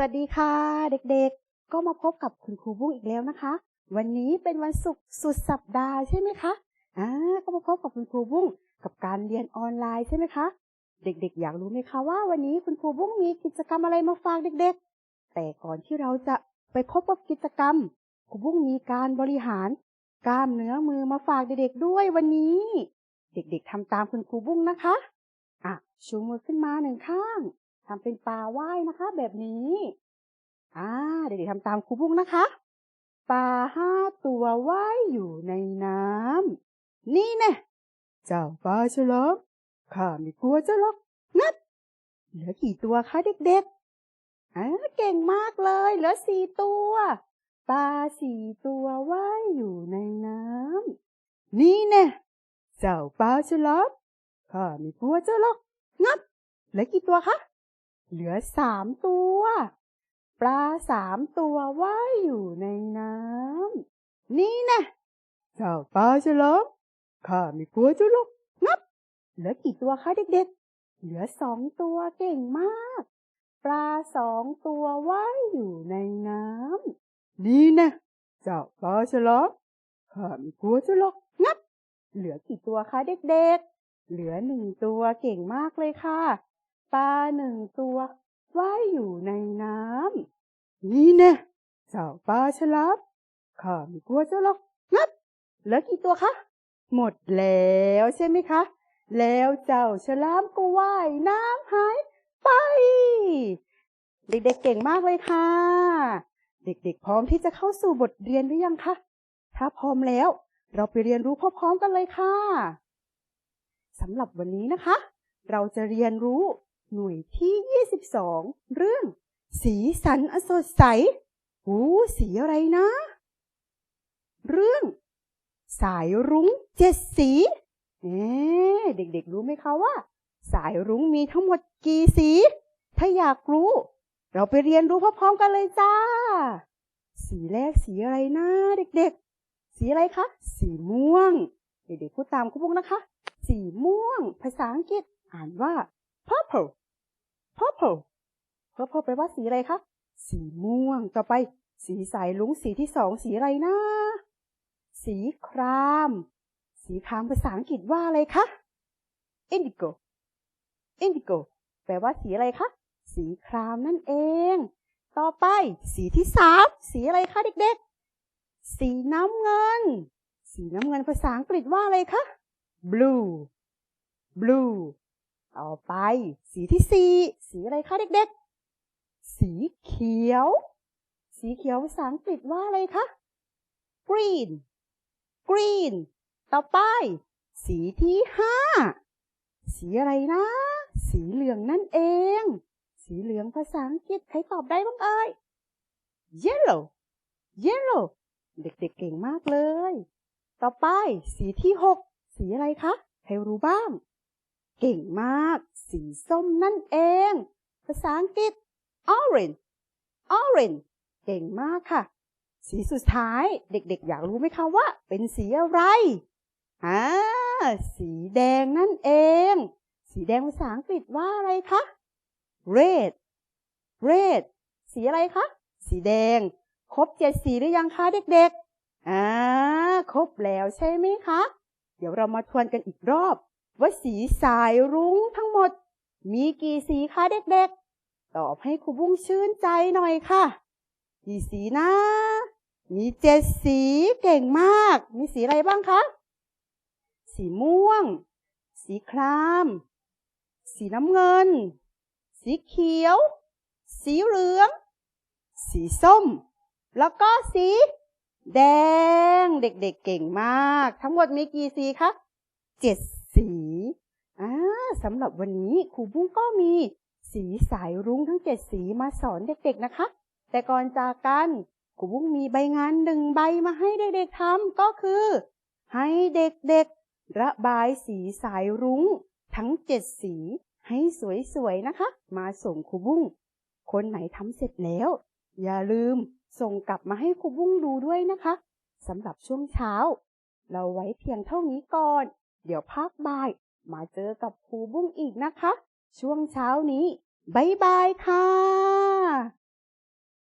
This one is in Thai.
วัสดีค่ะ เด็กๆ ก็มาพบกับคุณครูบุ้งอีกแล้วนะคะ วันนี้เป็นวันศุกร์สุดสัปดาห์ใช่ไหมคะอ่าก็มาพบกับคุณครูบุ้งกับการเรียนออนไลน์ใช่ไหมคะ เด็กๆ อยากรู้ไหมคะว่าวันนี้คุณครูบุ้งมีกิจกรรมอะไรมาฝากเด็กๆ แต่ก่อนที่เราจะไปพบกับกิจกรรมครูบุ้งมีการบริหาร กล้ามเนื้อมือมาฝากเด็กๆ ด้วยวันนี้ เด็กๆทำตามคุณครูบุ้งนะคะอะชูมือขึ้นมาหนึ่งข้าง ทำเป็นปลาว่ายนะคะ แบบนี้ อ่า เด็กๆทำตามครูบุ้งนะคะ ปลาห้าตัวว่ายอยู่ในน้ำนี่แน่เจ้าปลาฉลามข้าไม่กลัวเจ้าหรอกงัดเหลือกี่ตัวคะเด็กๆอ่าเก่งมากเลย เหลือสี่ตัว ปลาสี่ตัวว่ายอยู่ในน้ำนี่แน่เจ้าปลาฉลามข้าไม่กลัวเจ้าหรอกงัดเหลือกี่ตัวคะ เหลือสามตัว ปลาสามตัวว่ายอยู่ในน้ำนี่นะเจ้าปลาฉลามข้าไม่กลัวเจ้าหรอกงับ เหลือกี่ตัวคะเด็กๆ เหลือสองตัวเก่งมาก ปลาสองตัวว่ายอยู่ในน้ำนี่นะเจ้าปลาฉลามข้าไม่กลัวเจ้าหรอกงับ เหลือกี่ตัวคะเด็กๆ เหลือหนึ่งตัวเก่งมากเลยค่ะ ปลาหนึ่งตัวว่ายอยู่ในน้ำนี่แน่เจ้าปลาฉลามข้าไม่กลัวเจ้าหรอกงับเหลือกี่ตัวคะ หมดแล้วใช่ไหมคะ แล้วเจ้าฉลามก็ว่ายน้ำหายไป เด็กๆเก่งมากเลยค่ะ เด็กๆพร้อมที่จะเข้าสู่บทเรียนหรือยังคะ ถ้าพร้อมแล้ว เราไปเรียนรู้พร้อมๆกันเลยค่ะสำหรับวันนี้นะคะ เราจะเรียนรู้ หน่วยที่ 22 เรื่อง สีสันอสดใสหูสีอะไรนะ เรื่อง สายรุ้งเจ็ดสีเอ๊เด็กๆรู้ไหมคะว่า สายรุ้งมีทั้งหมดกี่สี ถ้าอยากรู้ เราไปเรียนรู้พร้อมๆกันเลยจ้า สีแรกสีอะไรนะเด็กๆ สีอะไรคะ สีม่วง เด็กๆพูดตามคุณพุกนะคะ สีม่วง ภาษาอังกฤษอ่านว่า purple purple purple แปลว่าสีอะไรคะ สีม่วง ต่อไป สีสายลุงสีที่สองสีอะไรนะ สีคราม สีครามภาษาอังกฤษว่าอะไรคะ indigo indigo แปลว่าสีอะไรคะ สีครามนั่นเอง ต่อไป สีที่สามสีอะไรคะเด็กๆ สีน้ำเงิน สีน้ำเงินภาษาอังกฤษว่าอะไรคะ blue blue ต่อไป สีที่สี่สีอะไรคะเด็กๆ สีเขียว สีเขียวภาษาอังกฤษว่าอะไรคะ green green ต่อไป สีที่ห้าสีอะไรนะ สีเหลืองนั่นเอง สีเหลืองภาษาอังกฤษใครตอบได้บ้างเอ่ย yellow yellow เด็กๆเก่งมากเลย ต่อไป สีที่หกสีอะไรคะ ใครรู้บ้าง เก่งมาก สีส้มนั่นเอง ภาษาอังกฤษ orange orange เก่งมากค่ะ สีสุดท้ายเด็กๆ อยากรู้ไหมคะว่า เป็นสีอะไรอ่าสีแดงนั่นเอง สีแดงภาษาอังกฤษว่าอะไรคะ red red สีอะไรคะ สีแดง ครบเจ็ดสีหรือยังคะเด็กๆอ่าครบแล้วใช่ไหมคะ เดี๋ยวเรามาทวนกันอีกรอบ ว่าสีสายรุ้งทั้งหมด มีกี่สีคะเด็กๆ ตอบให้ครูบุ้งชื่นใจหน่อยค่ะ กี่สีนะ มีเจ็ดสีเก่งมาก มีสีอะไรบ้างคะ สีม่วง สีคราม สีน้ำเงิน สีเขียว สีเหลือง สีส้ม แล้วก็สีแดง เด็กๆเก่งมาก ทั้งหมดมีกี่สีคะเจ็ด สำหรับวันนี้ครูบุ้งก็มี สีสายรุ้งทั้งเจ็ดสีมาสอนเด็กๆนะคะ แต่ก่อนจากกันครูบุ้งมีใบงานหนึ่งใบมาให้เด็กๆทำก็คือ ให้เด็กๆ ระบายสีสายรุ้ง ทั้งเจ็ดสีให้สวยๆนะคะ มาส่งครูบุ้ง คนไหนทำเสร็จแล้ว อย่าลืมส่งกลับมาให้ครูบุ้งดูด้วยนะคะสำหรับช่วงเช้า เราไว้เพียงเท่านี้ก่อน เดี๋ยวพักบ่าย มาเจอกับครูบุ้งอีกนะคะ ช่วงเช้านี้ บ๊ายบายค่ะ